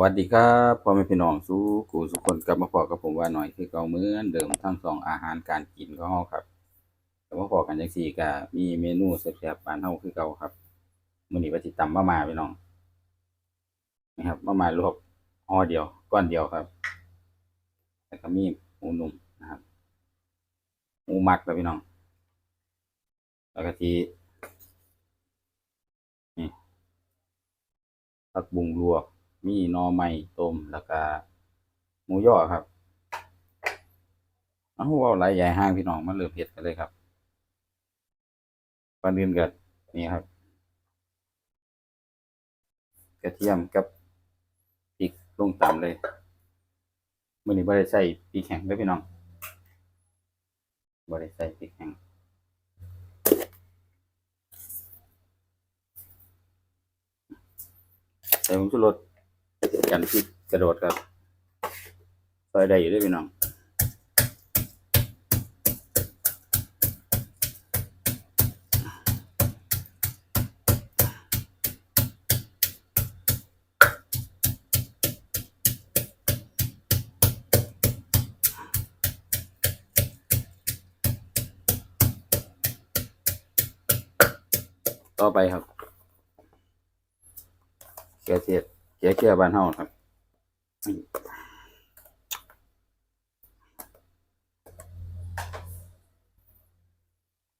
วัสดีครับพ่อแม่พี่น้องสู้กูสุกคนกลับมาพอกับผมว่าหน่อยคือเก่าเหมือนเดิมทั้งสองอาหารการกินของเฮาครับแต่ว่าพอกันจังซี่ก็มีเมนูแซ่บๆบ้านเฮาคือเก่าครับมื้อนี้ว่าสิตำมามาพี่น้องนะครับมามาลวกห่อเดียวก้อนเดียวครับแล้วก็มีหมูนุ่มนะครับหมูหมักแล้วพี่น้องแล้วก็ที่นี่ผักบุ้งลวก มีหน่อไม้ต้มแล้วก็หมูย่อครับเอาเว่าหลใหญ่ห้างพี่น้องมาเริ่มเผ็ดกันเลยครับก่อนอื่นก็นี่ครับ กระเทียมกับพริกลงตามเลยมื้อนี้บ่ได้ใส่พริกแห้งเด้อพี่น้องบ่ได้ใส่พริกแห้งใส่ผงชูรส กันพริกกระโดดครับซอยได้อยู่ด้วยพี่น้องต่อไปครับเกลือเทียด เกลือเกลือบ้านเฮาครับ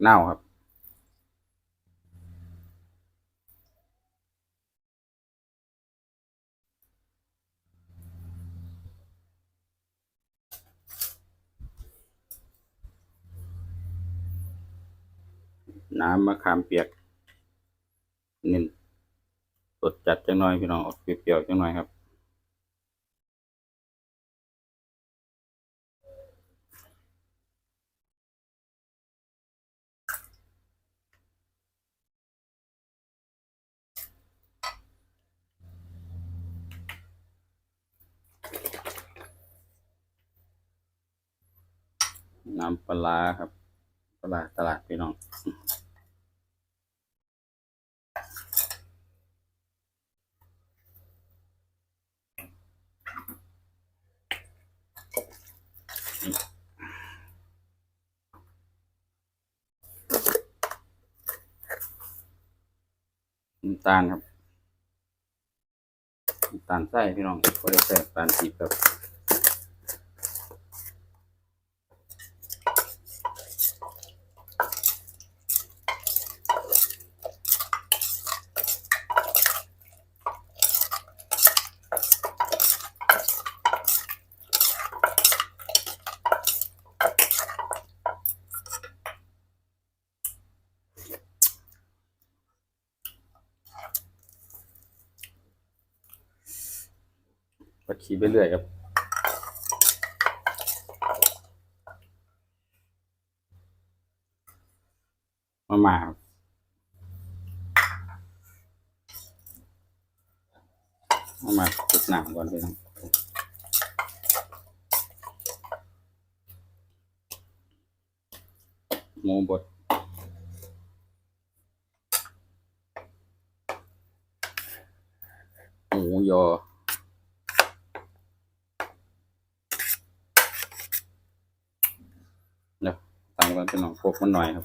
เน่าครับน้ำมะขามเปียกหนึ่ง ดจัดจังหน่อยพี่น้องออกเปรี้ยวๆจังหน่อยครับน้ำปลาครับ ปลาตลาดพี่น้อง น้ำตาลครับน้ำตาลใส่พี่น้องก็จะใส่น้ำตาลปี๊บครับ ก็ขีไปเรื่อยครับมามาครับมามาตุกหนังก่อนพี่น้องหมูบดหมูยอ เดี๋ยวตั้งไว้เป็นหนองพวกมันหน่อยครับ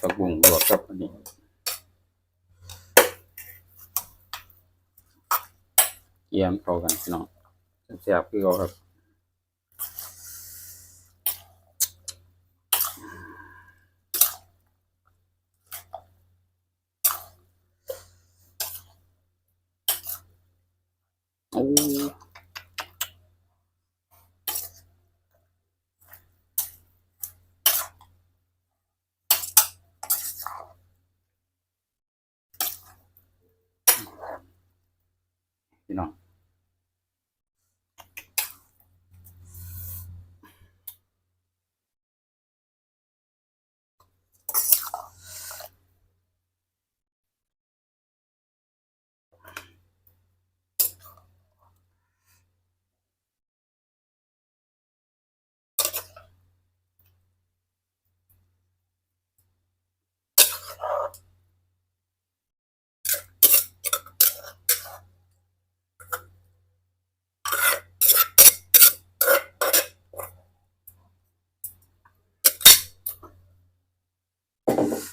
กระบุงลวกครับอันนี้เยี่ยมเข้ากันพี่น้องแซ่บๆคือเขาครับ โอ้พี่น้อง เส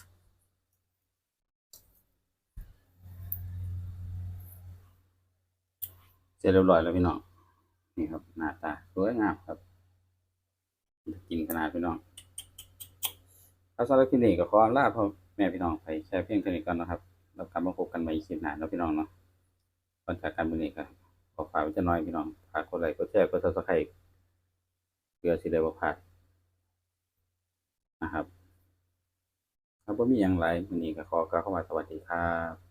ร็จเรียบร้อยแล้วพี่น้องนี่ครับหน้าตาสวยงามครับกินขนาดพี่น้องครับสำหรับคลิปนี้ก็ขอลาพ่อแม่พี่น้องไปแค่เพียงเท่านี้ก่อนนะครับแล้วกลับมาพบกันใหม่คลิปหน้าเนาะพี่น้องเนาะก่อนจากกันมื้อนี้ก็ขอฝากไว้จะน้อยพี่น้องฝากกดไลค์กดแชร์กด Subscribe เพื่อสิได้บ่พลาดนะครับครับบ่มีหยังหลายมื้อนี้ก็ขอกล่าวคำว่าสวัสดีครับ